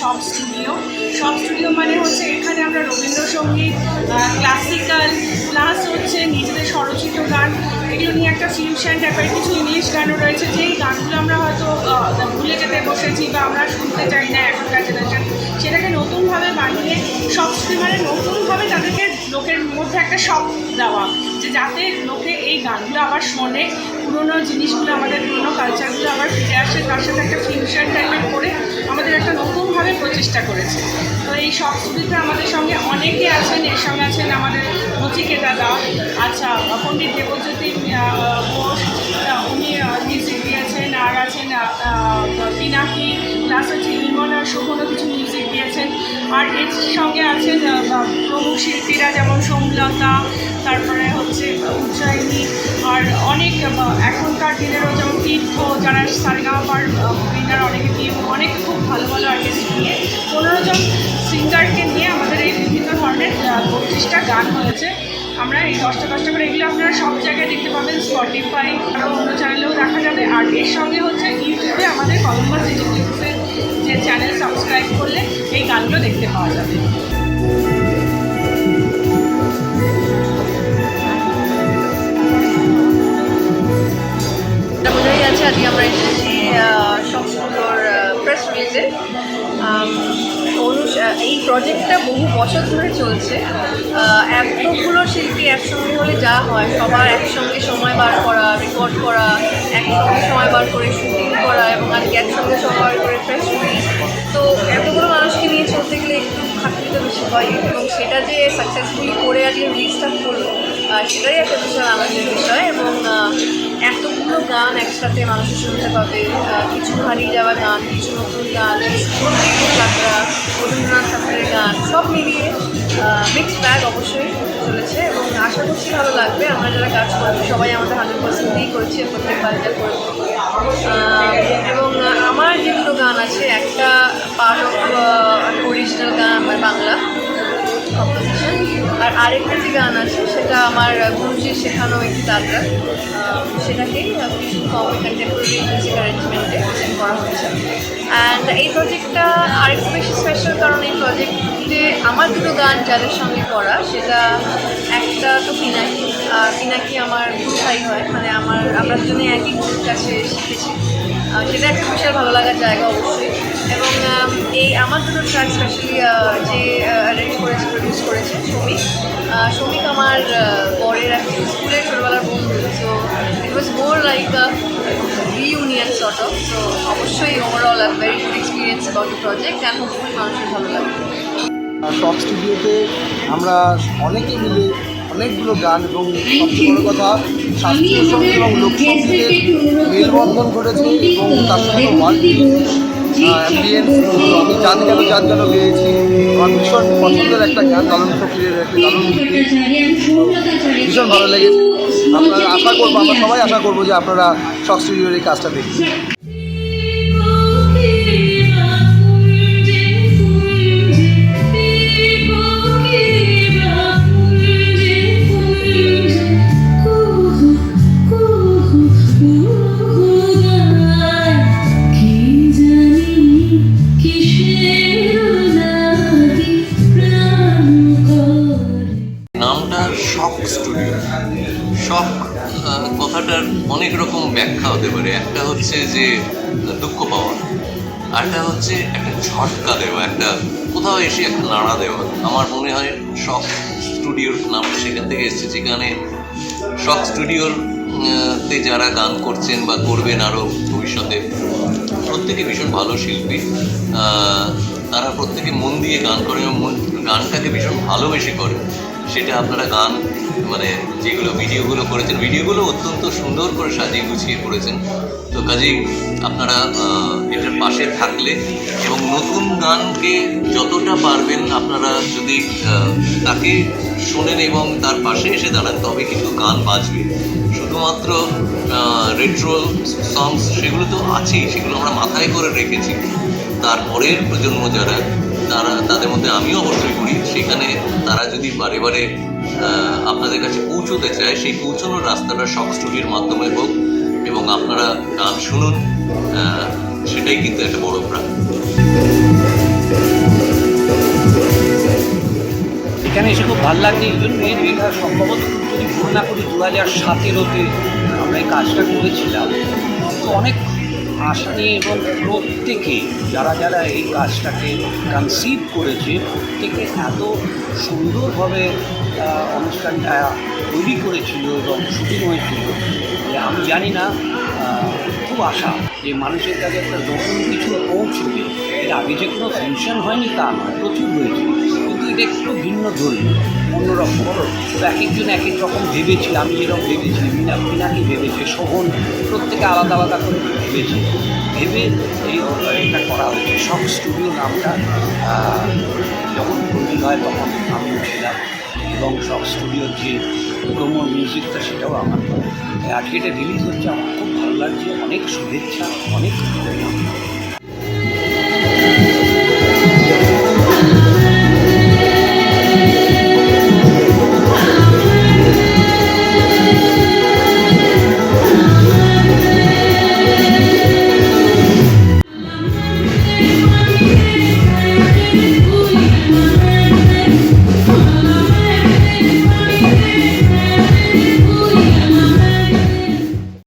সব স্টুডিও সব স্টুডিও মানে হচ্ছে এখানে আমরা রবীন্দ্রসঙ্গীত ক্লাসিক্যাল প্লাস হচ্ছে নিজেদের স্বরচিত গান। এগুলো নিয়ে একটা ফিউশন টাইপের কিছু ইংলিশ গানও রয়েছে। যেই গানগুলো আমরা হয়তো ভুলে যেতে বসেছি বা আমরা শুনতে চাই না এখনকার জেনারেশন সেটাকে নতুনভাবে বানিয়ে সব মানে নতুনভাবে তাদেরকে লোকের মধ্যে একটা শখ দেওয়া যে যাতে লোকে এই গানগুলো আবার শোনে। পুরোনো জিনিসগুলো আমাদের পুরোনো কালচারগুলো আবার ফিরে আসে, তার সাথে একটা ফিউশন টাইপের করে আমাদের একটা নতুনভাবে প্রচেষ্টা করেছে। তো এই সব ছবিতে আমাদের সঙ্গে অনেকে আছেন, এর সঙ্গে আছেন আমাদের নচিকেতা দা আচ্ছা পণ্ডিত দেবজ্যোতি ঘোষ উনি মিউজিক দিয়েছেন, আর আছেন পিনাকি প্লাস হচ্ছে ইমন আর কিছু মিউজিক দিয়েছেন। আর এর সঙ্গে আছে প্রমুখ শিল্পীরা যেমন সোমলতা, তারপরে হচ্ছে উজ্জয়িনী, আর অনেক এখনকার দিনেরও যেমন তীর্থ, যারা সারেগামাপার উইনার অনেকে দিয়ে অনেক খুব ভালো ভালো আর্টিস্ট নিয়ে, পনেরো জন সিঙ্গারকে নিয়ে আমাদের এই বিভিন্ন ধরনের বত্রিশটা গান হয়েছে। আমরা এই দশটা দশটা করে এগুলো আপনারা সব জায়গায় দেখতে পাবেন স্পটিফাই আরও অন্য চ্যানেলেও দেখা যাবে। আর এর সঙ্গে হচ্ছে ইউটিউবে আমাদের কলম্বাস ডিজিটাল যে চ্যানেল সাবস্ক্রাইব করলে এই গানগুলো দেখতে পাওয়া যাবে। আজকে আমরা এসেছি সংস্কৃতর প্রেস আহ, এই প্রজেক্টটা বহু বছর ধরে চলছে। এতগুলো শিল্পী একসঙ্গে হলে যা হয় সবার একসঙ্গে সময় বার করা রেকর্ড করা একসঙ্গে সময় বার করে শুটিং করা এবং আজকে একসঙ্গে সময় বার করে প্রেস তো হয় এবং সেটা যে সাকসেসফুলি করে আজকে রিলিজটা করল সেটাই একটা বিশাল আনন্দের বিষয় এবং এতগুলো গান একসাথে মানুষের শুনতে পাবে কিছু হারিয়ে যাওয়া গান, কিছু নতুন গান যাত্রা, রবীন্দ্রনাথ ঠাকুরের গান, সব মিলিয়ে মিক্স ব্যাগ অবশ্যই চলেছে এবং আশা করছি ভালো লাগবে। আমরা যারা কাজ করব, সবাই আমাদের হান্ড্রেড পার্সেন্ট দিয়েই করছি প্রত্যেকবার যা করব এবং আমার যেগুলো গান আছে, একটা পার্ট অফ অরিজিনাল গান আমার বাংলা। আরেকটা যে গান আছে, সেটা আমার গুরুজির শেখানো একটি তালরা সেটাকেই অ্যারেঞ্জমেন্টে করা অ্যান্ড এই প্রজেক্টটা আরেকটু বেশি স্পেশাল কারণ এই প্রজেক্টে আমার দুটো গান যাদের সঙ্গে করা, সেটা একটা তো পিনাকি পিনাকি আমার গুরু হয়। মানে আমার, আমরা দুজনে একই গুরুর কাছে শিখেছি। সেটা একটা বিশাল ভালো লাগার জায়গা অবশ্যই। এবং এই আমার দুটো ট্র্যাক স্পেশালি যে অ্যারেঞ্জ করেছে প্রডিউস করেছে শ্রমিক শ্রমিক আমার আহ, বরের এক স্কুলের ছোটোবেলার বন্ধু। So it was more like a reunion sort of so অবশ্যই overall a very good experience about the project and hopefully মানুষের ভালো লাগবে। শখ স্টুডিওতে আমরা অনেকে মিলে অনেকগুলো গান এবং সবচেয়ে বড় কথা, শাস্ত্রীয় সংগীত এবং লোকসঙ্গীতের মেলবন্ধন ঘটেছে এবং তার সঙ্গে অ্যাম্বিয়েন্স আমি জান গেল জান গেল গেয়েছি। আমার ভীষণ পছন্দের একটা গান লালন ফকিরের একটা লালন ভীষণ ভালো লেগেছে। আপনারা আশা করব, আমরা সবাই আশা করব যে আপনারা স্টুডিওর এই কাজটা দেখবেন। শখ স্টুডিও। শখ কথাটার অনেক রকম ব্যাখ্যা হতে পারে। একটা হচ্ছে যে, দুঃখ পাওয়া। আরটা হচ্ছে একটা ঝটকা দেওয়া, একটা কোথাও এসে একটা নাড়া দেওয়া। আমার মনে হয় শখ স্টুডিওর নামটা সেখান থেকে এসেছে, যেখানে শখ স্টুডিওর তে যারা গান করছেন বা করবেন আরও ভবিষ্যতে, প্রত্যেকে ভীষণ ভালো শিল্পী। তারা প্রত্যেকে মন দিয়ে গান করে এবং মন, গানটাকে ভীষণ ভালোবেসে করে সেটা আপনারা গান মানে যেগুলো ভিডিওগুলো করেছেন, ভিডিওগুলো অত্যন্ত সুন্দর করে সাজিয়ে গুছিয়ে করেছেন। তো কাজেই আপনারা এটার পাশে থাকলে এবং নতুন গানকে যতটা পারবেন আপনারা যদি তাকে শোনেন এবং তার পাশে এসে দাঁড়ান, তবে কিন্তু গান বাজবে। শুধুমাত্র রেট্রো সংস সেগুলো তো আছেই, সেগুলো আমরা মাথায় করে রেখেছি। তারপরের প্রজন্ম যারা তারা তাদের মধ্যে আমিও অবশ্যই করি। সেখানে তারা যদি বারে বারে আপনাদের কাছে পৌঁছতে চায়, সেই পৌঁছানোর রাস্তাটা শখ স্টুডিওর মাধ্যমে হোক এবং আপনারা গান শুনুন সেটাই কিন্তু একটা বড় প্রাণ। এখানে এসে খুব ভালো লাগছে, এই জন্যই এটা সম্ভবত যদি ভুল না করি দু হাজার সতেরোতে আমরা এই কাজটা করেছিলাম। তো অনেক আশা নিয়ে এবং প্রত্যেকে যারা যারা এই কাজটাকে কনসিভ করেছে, প্রত্যেকে এত সুন্দরভাবে অনুষ্ঠানটা তৈরি করেছিল এবং শুটিং হয়েছিল যে আমি জানি না খুব আশা যে মানুষের কাছে একটা নতুন কিছু পৌঁছবে। এর আগে যে কোনো ফাংশন হয়নি তা নয়, প্রচুর হয়েছে কিন্তু একটু ভিন্ন ধর্মী অন্যরকম এক একজন এক এক রকম ভেবেছিল, আমি যেরকম ভেবেছি, মিনা মিনাকি ভেবেছে, শোভন প্রত্যেকে আলাদা আলাদা করে ভেবেছে। ভেবে এই এটা করা হয়েছে। সব স্টুডিও নামটা যখন তৈরি হয় তখন আমি ছিলাম এবং সব স্টুডিওর যে প্রোমো মিউজিকটা সেটাও আমার। আজকে এটা রিলিজ হচ্ছে, আমার খুব ভালো লাগছে। অনেক শুভেচ্ছা, অনেক